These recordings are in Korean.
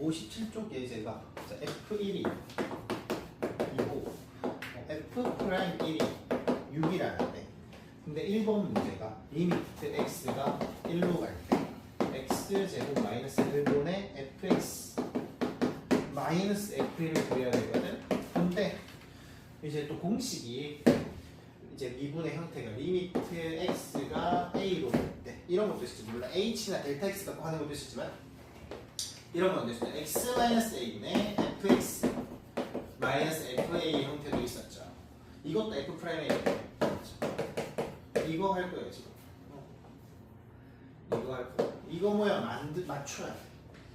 57쪽에 제가 자, F1이 2고 어, F 프라임 1이 6이라는데 근데 1번 문제가 리미트 x가 1로 갈 때 x 제곱 마이너스 1분의 fx 마이너스 f1을 구해야 되거든? 근데 이제 또 공식이 이제 미분의 형태가 리미트 x가 a로 갈 때 이런 것도 있을지 몰라. H나 델타 x 갖고 하는 것도 있었지만 이런 건 됐어요. x 마이너스 a분의 fx 마이너스 fa 형태도 있었죠. 이것도 f 프라임 a 이거 할 거예요 지금. 어. 이거 할 거. 이거 모양 만드 맞춰야 돼.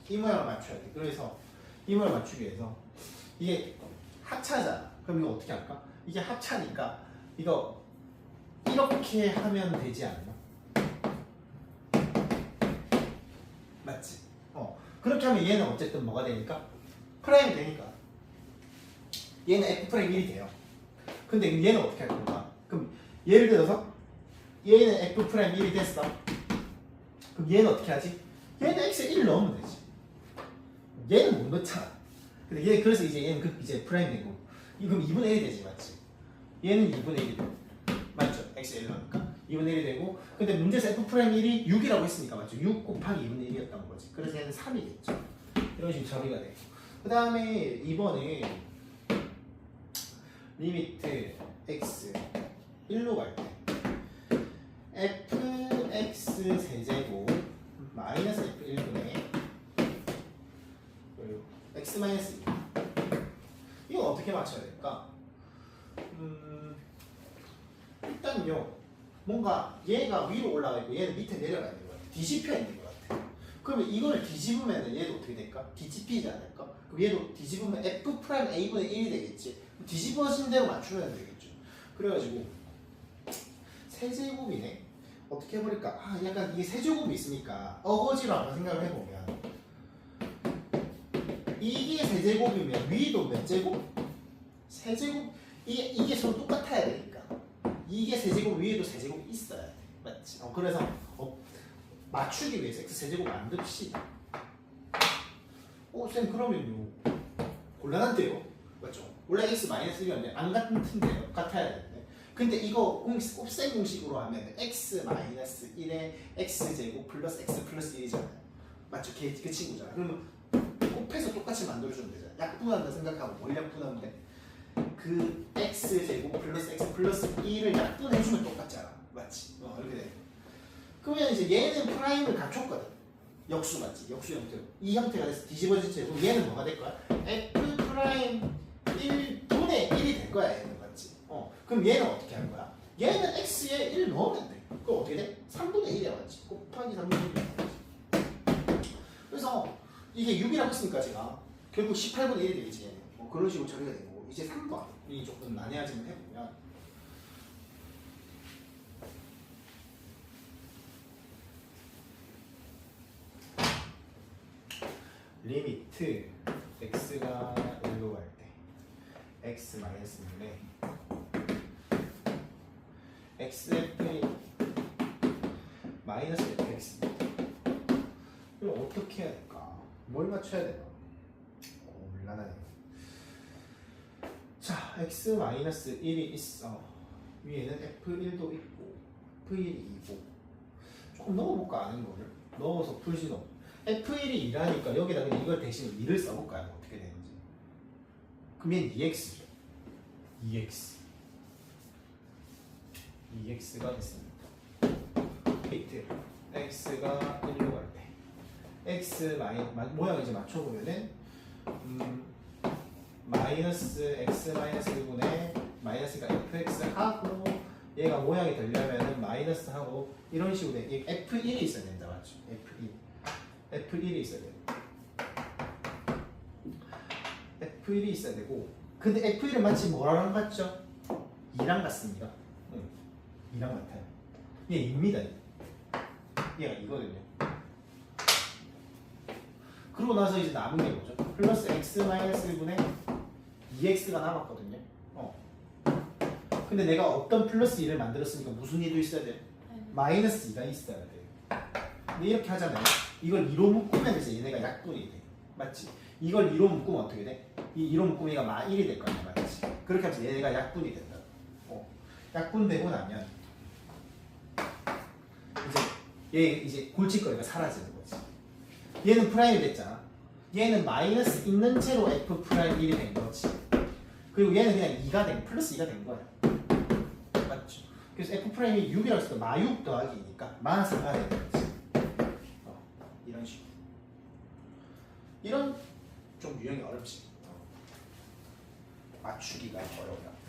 이 모양을 맞춰야 돼. 그래서 이 모양 맞추기 위해서 이게 합차잖아. 그럼 이거 어떻게 할까? 이게 합차니까 이거 이렇게 하면 되지 않나? 맞지? 어. 그렇게 하면 얘는 어쨌든 뭐가 되니까? 프라임이 되니까. 얘는 F 프라임 1이 돼요. 근데 얘는 어떻게 할 건가? 그럼 예를 들어서 얘는 F 프라임 1이 됐어. 그럼 얘는 어떻게 하지? 얘는 X에 1 넣으면 되지. 얘는 못 넣잖아. 근데 얘 그래서 이제 얘는 그 이제 프라임 되고 이 그럼 2분의 1이 되지 맞지? 얘는 2분의 1이 돼. 맞죠? X에 1 넣으니까 2분의 1이 되고 근데 문제에서 F 프라임 1이 6이라고 했으니까 맞죠? 6 곱하기 2분의 1이었던 거지. 그래서 얘는 3이겠죠. 이런 식으로 처리가 돼. 그 다음에 2번에 리미트 x 1로 갈 때 fx 세제곱 마이너스 f 1분의 그리고 x 마이너스 2 이거 어떻게 맞춰야 될까? 음, 일단요 뭔가 얘가 위로 올라가 있고 얘는 밑에 내려가 있는 것 같아 뒤집혀 있는 것 같아 그러면 이걸 뒤집으면 얘도 어떻게 될까? 뒤집히지 않을까? 그럼 얘도 뒤집으면 f 프라임 a분의 1이 되겠지 뒤집어진 대로 맞추면 되겠죠 그래가지고 세제곱이네 어떻게 해버릴까? 아 약간 이게 세제곱이 있으니까 어거지로 한번 생각을 해보면 이게 세제곱이면 위도 몇 제곱? 세제곱 이게 이게 서로 똑같아야 되니까 이게 세제곱 위에도 세제곱 있어야 돼 맞지? 어, 그래서 어, 맞추기 위해서 x 세제곱 만듭시다 어, 쌤 그러면요 곤란한데요? 맞죠? 원래 x 마이너스 1이었는데 안 같은데요? 같아야 되는데 근데 이거 공식, 곱셈 공식으로 하면 x 마이너스 1에 x 제곱 플러스 x 플러스 1이잖아요 맞죠? 걔, 그 친구잖아 그러면 곱해서 똑같이 만들어주면 되잖아 약분한다 생각하고 뭘 약분하는데 그 x 제곱 플러스 x 플러스 1을 약분해주면 똑같잖아 맞지? 어 이렇게 돼 그러면 이제 얘는 프라임을 갖췄거든 역수 맞지? 역수 형태로 이 형태가 돼서 뒤집어진 채 그럼 얘는 뭐가 될 거야? f 프라임 1분의 1이 될 거야 얘는 맞지? 어 그럼 얘는 어떻게 할 거야? 얘는 x에 1 넣으면 돼 그럼 어떻게 돼? 3분의 1이야 맞지? 곱하기 3분의 1이야 그래서 이게 6이라고 했으니까 제가 결국 18분의 1이 되겠지 얘는 뭐 그런 식으로 처리가 되는 거고 이제 3번이 조금 난해하지만 해보면 리미트 x가 1로 갈 때 x 마이너스 6에 xf 마이너스 fx입니다. 이걸 어떻게 해야 될까? 뭘 맞춰야 되나? 곤란하네. 자, x 마이너스 1이 있어. 위에는 f1도 있고 f1이 2고 조금 넣어볼까 아는 거를 넣어서 풀지도 F1이 2라니까 여기다 그냥 이걸 대신 2를 써볼까요? 어떻게 되는지 그러면 2x죠 2x 2x가 됐습니다 이트 x가 1로 갈 때 x 마이, 마, 모양 이제 맞춰보면은 음, 마이너스 x 마이너스 1분의 마이너스가 fx 하고 얘가 모양이 되려면은 마이너스 하고 이런 식으로 돼. 이 F1이 있어야 된다 맞죠? F1 F1이 있어야 돼. F1이 있어야 되고 근데 F1은 마치 뭐랑 같죠? 2랑 같습니다. 응. 2랑 같아요. 얘 2입니다. 얘가 이거든요. 그러고 나서 이제 남은 게 뭐죠? 플러스 x 마이너스 1분의 2x가 남았거든요. 어. 근데 내가 어떤 플러스 2를 만들었으니까 무슨 2도 있어야 돼? 마이너스 2가 있어야 돼. 근데 이렇게 하잖아요. 이걸 2로 묶으면 이제 얘네가 약분이 돼. 맞지? 이걸 2로 묶으면 어떻게 돼? 이 2로 묶으면 얘가 마 1이 될거 아니야 맞지? 그렇게 하면 얘가 약분이 된다 어. 약분되고 나면 이제 얘 이제 골칫거리가 사라지는 거지 얘는 프라임이 됐잖아 얘는 마이너스 있는 채로 f 프라임 1이 된 거지 그리고 얘는 그냥 2가 된 플러스 2가 된 거야 맞죠? 그래서 f 프라임이 6이라고 했을 때 마 6 더하기 2니까 마 4가 되는 거지 어, 이런 식으로. 이런 좀 유형이 어렵지. 어. 맞추기가 어려워요